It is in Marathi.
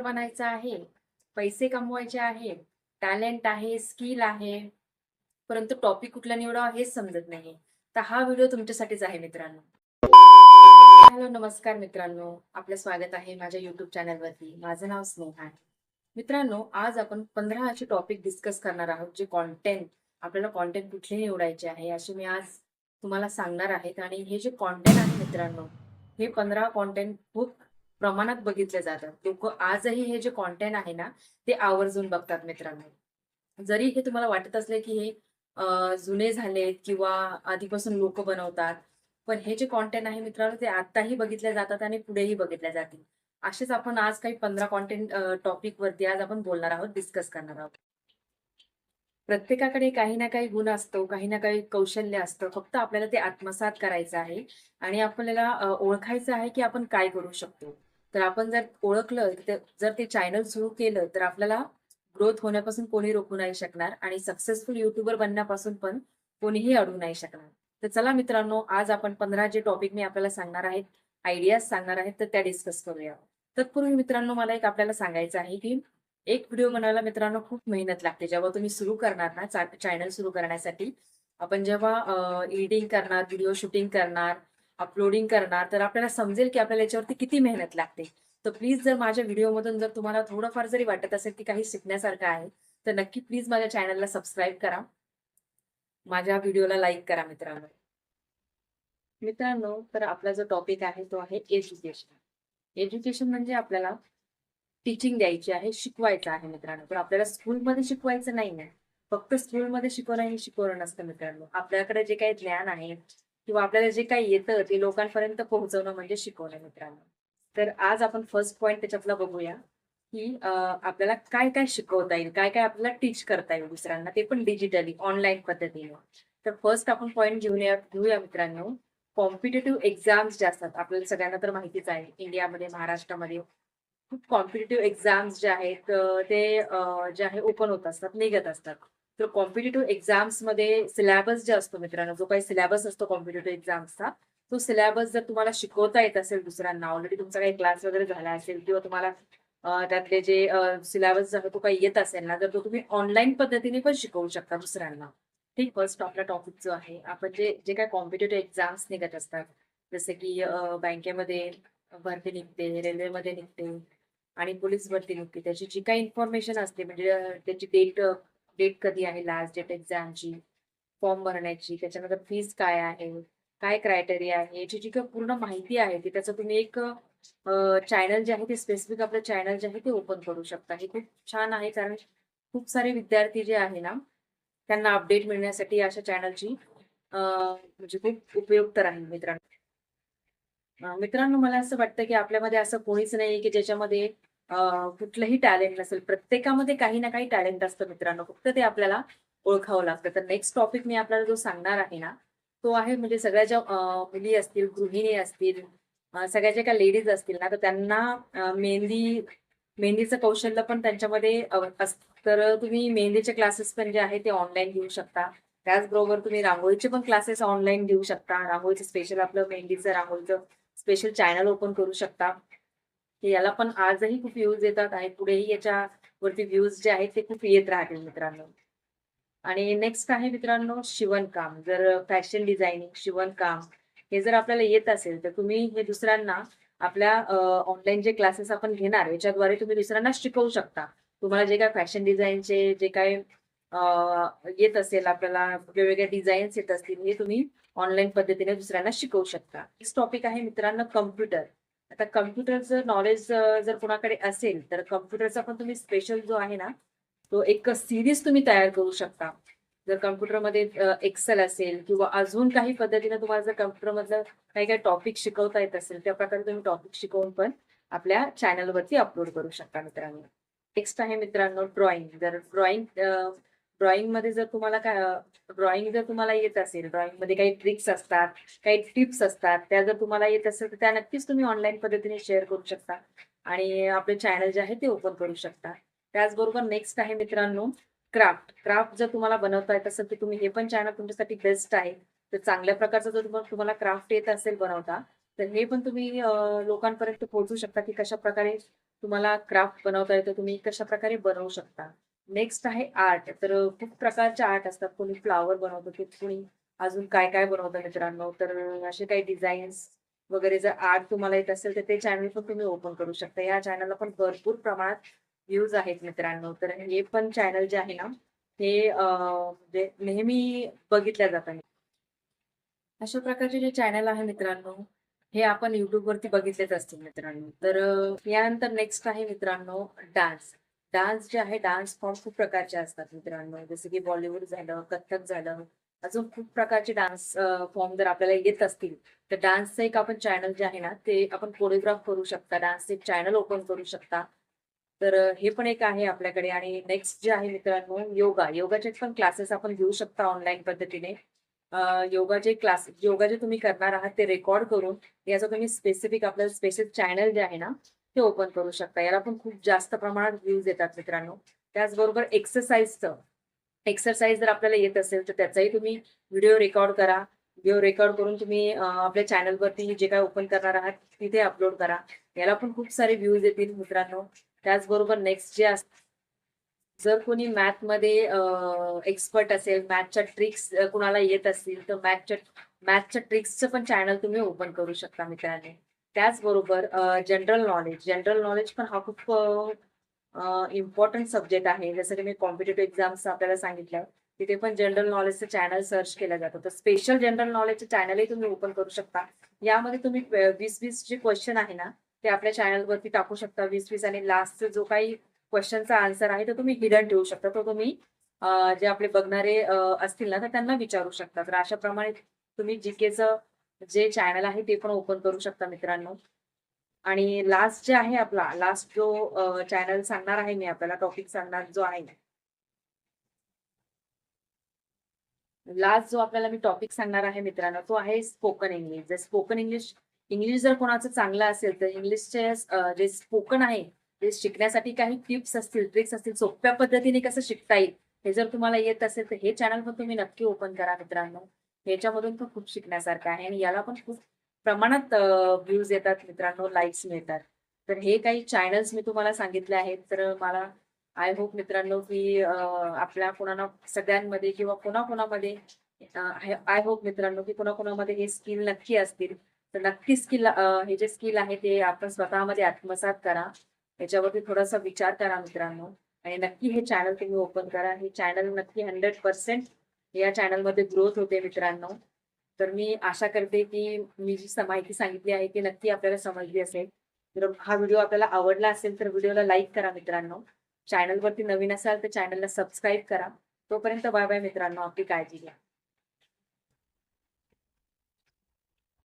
युट्यूबर बनायचं आहे. पैसे कमवायचे आहे. टॅलेंट आहे स्किल आहे. परंतु टॉपिक कुठला निवडावा हेच समजत नाही तर हा व्हिडिओ तुमच्यासाठीच आहे मित्रांनो. हॅलो नमस्कार मित्रांनो. आपलं स्वागत आहे माझ्या युट्यूब चॅनलवरती. माझं नाव स्नेहा आहे. मित्रांनो आज आपण पंधरा असे टॉपिक डिस्कस करणार आहोत जे कॉन्टेंट आपल्याला कॉन्टेंट कुठले निवडायचे आहे असे मी आज तुम्हाला सांगणार आहेत आणि हे जे कॉन्टेंट आहे मित्रांनो हे पंधरा कॉन्टेंट खूप प्रमाणात बघितले जातात. लोक आजही हे जे कॉन्टेंट आहे ना ते आवर्जून बघतात मित्रांनो. जरी हे तुम्हाला वाटत असले की हे जुने झालेत किंवा आधीपासून लोक बनवतात पण हे जे कॉन्टेंट आहे मित्रांनो ते आताही बघितले जातात आणि पुढेही बघितले जातील. असेच आपण आज काही पंधरा कॉन्टेंट टॉपिक वरती आज आपण बोलणार आहोत डिस्कस करणार आहोत. प्रत्येकाकडे काही ना काही गुण असतो काही ना काही कौशल्य असतं. फक्त आपल्याला ते आत्मसात करायचं आहे आणि आपल्याला ओळखायचं आहे की आपण काय करू शकतो. तर आपण जर ओळखलं तर जर ते चॅनल सुरू केलं तर आपल्याला ग्रोथ होण्यापासून कोणी रोखू नाही शकणार आणि सक्सेसफुल युट्यूबर बनण्यापासून पण कोणीही अडवू नाही शकणार. तर चला मित्रांनो आज आपण पंधरा जे टॉपिक मी आपल्याला सांगणार आहेत आयडियाज सांगणार आहेत तर त्या डिस्कस करूया. तत्पूर्वी मित्रांनो मला एक आपल्याला सांगायचं आहे की एक व्हिडिओ बनवायला मित्रांनो खूप मेहनत लागते. जेव्हा तुम्ही सुरू करणार ना चॅनल सुरू करण्यासाठी आपण जेव्हा एडिटिंग करणार व्हिडिओ शूटिंग करणार अपलोडिंग करणार तर आपल्याला समजेल की आपल्याला याच्यावरती किती मेहनत लागते. तर प्लीज जर माझ्या व्हिडिओमधून जर तुम्हाला थोडंफार जरी वाटत असेल की काही शिकण्यासारखं आहे तर नक्की प्लीज माझ्या चॅनलला सबस्क्राईब करा. माझ्या व्हिडिओला लाईक करा मित्रांनो. मित्रांनो तर आपला जो टॉपिक आहे तो आहे एज्युकेशन एज्युकेशन म्हणजे आपल्याला टीचिंग द्यायची आहे शिकवायचं आहे मित्रांनो. पण आपल्याला स्कूलमध्ये शिकवायचं नाही आहे. फक्त स्कूलमध्ये शिकवणं हे शिकवणं नसतं मित्रांनो. आपल्याकडे जे काही ज्ञान आहे किंवा आपल्याला जे काही येतं ते लोकांपर्यंत पोहोचवणं म्हणजे शिकवणं मित्रांनो. तर आज आपण फर्स्ट पॉईंट त्याच्यातला बघूया की आपल्याला काय काय शिकवता येईल काय काय आपल्याला टीच करता येईल दुसऱ्यांना ते पण डिजिटली ऑनलाईन पद्धतीने. तर फर्स्ट आपण पॉईंट घेऊया घेऊया मित्रांनो. कॉम्पिटेटिव्ह एक्झाम्स जे असतात आपल्याला सगळ्यांना तर माहितीच आहे इंडियामध्ये महाराष्ट्रामध्ये खूप कॉम्पिटेटिव्ह एक्झाम्स जे आहेत ते जे आहे ओपन होत असतात निघत असतात. तर कॉम्पिटेटिव्ह एक्झाम्समध्ये जे असतो मित्रांनो जो काही सिलॅबस असतो कॉम्पिटेटिव्ह एक्झाम्सचा तो सिलॅबस जर तुम्हाला शिकवता येत असेल दुसऱ्यांना ऑलरेडी तुमचा काही क्लास वगैरे झाला असेल किंवा तुम्हाला त्यातले जे सिलेबस जर तो काही येत असेल ना तर तो तुम्ही ऑनलाईन पद्धतीने पण शिकवू शकता दुसऱ्यांना. ठीक फर्स्ट आपला टॉपिक जो आहे आपण जे जे काही कॉम्पिटेटिव्ह एक्झाम्स निघत असतात जसे की बँकेमध्ये भरती निघते रेल्वेमध्ये निघते आणि पोलीस भरती निघते त्याची जी काही इन्फॉर्मेशन असते म्हणजे त्याची डेट डेट कधी आहे लास्ट डेट एक्झामची फॉर्म भरण्याची त्याच्यानंतर फीस काय आहे? काय क्रायटेरिया आहे? याची जी काही पूर्ण माहिती आहे ती त्याचं तुम्ही एक चॅनल जे आहे ते स्पेसिफिक आपलं चॅनल जे आहे ते ओपन करू शकता. हे खूप छान आहे कारण खूप सारे विद्यार्थी जे आहे ना त्यांना अपडेट मिळण्यासाठी अशा चॅनलची म्हणजे खूप उपयुक्त राहील मित्रांनो. मित्रांनो मला असं वाटतं की आपल्यामध्ये असं कोणीच नाही की ज्याच्यामध्ये कुठलंही टॅलेंट नसेल प्रत्येकामध्ये काही ना काही टॅलेंट असतं मित्रांनो. फक्त ते आपल्याला ओळखावं लागतं. तर नेक्स्ट टॉपिक मी आपल्याला जो सांगणार आहे ना तो आहे म्हणजे सगळ्या ज्या मुली असतील गृहिणी असतील सगळ्या ज्या काही लेडीज असतील ना तर त्यांना मेहंदी मेहंदीचं कौशल्य पण त्यांच्यामध्ये असतं तर तुम्ही मेहंदीचे क्लासेस पण जे आहे ते ऑनलाईन घेऊ शकता. त्याचबरोबर तुम्ही रांगोळीचे पण क्लासेस ऑनलाईन घेऊ शकता. रांगोळीचं स्पेशल आपलं मेहंदीचं रांगोळीचं स्पेशल चॅनल ओपन करू शकता. याला पण आजही खूप व्ह्यूज येतात आणि पुढेही याच्यावरती व्ह्यूज जे आहेत ते खूप येत राहतील मित्रांनो. आणि नेक्स्ट आहे मित्रांनो शिवणकाम. जर फॅशन डिझायनिंग शिवणकाम हे जर आपल्याला येत असेल तर तुम्ही हे दुसऱ्यांना आपल्या ऑनलाईन जे क्लासेस आपण घेणार याच्याद्वारे तुम्ही दुसऱ्यांना शिकवू शकता. तुम्हाला जे काय फॅशन डिझाईनचे जे काय येत असेल आपल्याला वेगवेगळ्या डिझाईन्स येत असतील हे तुम्ही ऑनलाईन पद्धतीने दुसऱ्यांना शिकवू शकता. नेक्स्ट टॉपिक आहे मित्रांनो कम्प्युटर आता कम्प्युटरचं नॉलेज जर कोणाकडे असेल तर कम्प्युटरचा पण तुम्ही स्पेशल जो आहे ना तो एक सिरीज तुम्ही तयार करू शकता. जर कम्प्युटरमध्ये एक्सेल असेल किंवा अजून काही पद्धतीने तुम्हाला जर कम्प्युटरमधलं काही काही टॉपिक शिकवता येत असेल त्या प्रकारे तुम्ही टॉपिक शिकवून पण आपल्या चॅनलवरती अपलोड करू शकता मित्रांनो. नेक्स्ट आहे मित्रांनो ड्रॉइंग जर ड्रॉइंग ड्रॉइंगमध्ये जर तुम्हाला काय ड्रॉइंग जर तुम्हाला येत असेल ड्रॉइंगमध्ये काही ट्रिक्स असतात काही टिप्स असतात त्या जर तुम्हाला येत असेल तर त्या नक्कीच तुम्ही ऑनलाईन पद्धतीने शेअर करू शकता. आणि आपले चॅनल जे आहे ते ओपन करू शकता. त्याचबरोबर नेक्स्ट आहे मित्रांनो क्राफ्ट क्राफ्ट जर तुम्हाला बनवता येत असेल तर तुम्ही हे पण चॅनल तुमच्यासाठी बेस्ट आहे. तर चांगल्या प्रकारचं जर तुम्हाला तुम्हाला क्राफ्ट येत असेल बनवता तर हे पण तुम्ही लोकांपर्यंत पोहोचू शकता की कशा प्रकारे तुम्हाला क्राफ्ट बनवता येतं तुम्ही कशा प्रकारे बनवू शकता. नेक्स्ट आहे आर्ट तर खूप प्रकारच्या आर्ट असतात. कोणी फ्लावर बनवतो की कोणी अजून काय काय बनवतं मित्रांनो? तर असे काही डिझाईन्स वगैरे जर आर्ट तुम्हाला येत असेल तर ते चॅनल पण तुम्ही ओपन करू शकता. या चॅनलला पण भरपूर प्रमाणात व्ह्यूज आहेत मित्रांनो. तर हे पण चॅनल जे आहे ना हे म्हणजे नेहमी बघितल्या जातात अशा प्रकारचे जे चॅनल आहे मित्रांनो हे आपण युट्यूबवरती बघितलेच असतील मित्रांनो. तर यानंतर नेक्स्ट आहे मित्रांनो डान्स डान्स जे आहे डान्स फॉर्म खूप प्रकारचे असतात मित्रांनो. जसं की बॉलिवूड झालं कथ्थक झालं अजून खूप प्रकारचे डान्स फॉर्म जर आपल्याला येत असतील तर डान्सचं एक आपण चॅनल जे आहे ना ते आपण कोरिओग्राफ करू शकता डान्सचे चॅनल ओपन करू शकता. तर हे पण एक आहे आपल्याकडे आणि नेक्स्ट जे आहे मित्रांनो योगा. योगाचे पण क्लासेस आपण घेऊ शकता ऑनलाईन पद्धतीने. योगाचे क्लास योगा जे तुम्ही करणार आहात ते रेकॉर्ड करून याचं तुम्ही स्पेसिफिक आपलं स्पेसिफिक चॅनल जे आहे ना ते ओपन करू शकता. याला पण खूप जास्त प्रमाणात व्ह्यूज येतात मित्रांनो. त्याचबरोबर एक्सरसाइजचं एक्सरसाइज जर आपल्याला येत असेल तर त्याचाही तुम्ही व्हिडिओ रेकॉर्ड करा. व्हिडिओ रेकॉर्ड करून तुम्ही आपल्या चॅनलवरती जे काय ओपन करणार आहात तिथे अपलोड करा. याला पण खूप सारे व्ह्यूज येतील मित्रांनो. त्याचबरोबर नेक्स्ट जे असत जर कोणी मॅथमध्ये एक्सपर्ट असेल मॅथच्या ट्रिक्स कुणाला येत असतील तर मॅथच्या मॅथच्या ट्रिक्सचं पण चॅनल तुम्ही ओपन करू शकता मित्रांनो. त्याचबरोबर जनरल नॉलेज जनरल नॉलेज पण हा खूप इम्पॉर्टंट सब्जेक्ट आहे. जसं की मी कॉम्पिटेटिव्ह एक्झाम्स आपल्याला सांगितलं तिथे पण जनरल नॉलेजचं चॅनल सर्च केलं जातं. तर स्पेशल जनरल नॉलेजचं चॅनलही तुम्ही ओपन करू शकता. यामध्ये तुम्ही वीस वीस जे क्वेश्चन आहे ना ते आपल्या चॅनलवरती टाकू शकता. वीस वीस आणि लास्टचा जो काही क्वेश्चनचा आन्सर आहे तो तुम्ही हिडन ठेवू शकता. तो तुम्ही जे आपले बघणारे असतील ना तर त्यांना विचारू शकता. तर अशा प्रमाणे तुम्ही जीकेचं जे चॅनल आहे ते पण ओपन करू शकता मित्रांनो. आणि लास्ट जे आहे आपला लास्ट जो चॅनल सांगणार आहे मी आपल्याला टॉपिक सांगणार जो आहे. लास्ट जो आपल्याला मी टॉपिक सांगणार आहे मित्रांनो तो आहे स्पोकन इंग्लिश जर स्पोकन इंग्लिश इंग्लिश जर कोणाचं चांगलं असेल तर इंग्लिशचे जे स्पोकन आहे ते शिकण्यासाठी काही टिप्स असतील ट्रिक्स असतील सोप्या पद्धतीने कसं शिकता येईल हे जर तुम्हाला येत असेल तर हे चॅनल पण तुम्ही नक्की ओपन करा मित्रांनो. ह्याच्यामधून पण खूप शिकण्यासारखं आहे आणि याला पण खूप प्रमाणात व्ह्यूज येतात मित्रांनो लाईक्स मिळतात. तर हे काही चॅनल्स मी तुम्हाला सांगितले आहेत तर मला आय होप मित्रांनो की आपल्या कोणाला सगळ्यांमध्ये किंवा कोणाकोणामध्ये आय होप मित्रांनो की कोणाकोणामध्ये हे स्किल नक्की असतील. तर नक्की स्किल हे जे स्किल आहे ते आपण स्वतःमध्ये आत्मसात करा. याच्यावरती थोडासा विचार करा मित्रांनो. आणि नक्की हे चॅनल तुम्ही ओपन करा. हे चॅनल नक्की हंड्रेड पर्सेंट या चॅनलमध्ये ग्रोथ होते मित्रांनो. तर मी आशा करते की मी जी माहिती सांगितली आहे ती नक्की आपल्याला समजली असेल. तर हा व्हिडिओ आपल्याला आवडला असेल तर व्हिडिओला लाईक करा मित्रांनो. चॅनलवरती नवीन असाल तर चॅनलला सबस्क्राईब करा. तोपर्यंत बाय बाय मित्रांनो. आपली काळजी घ्या.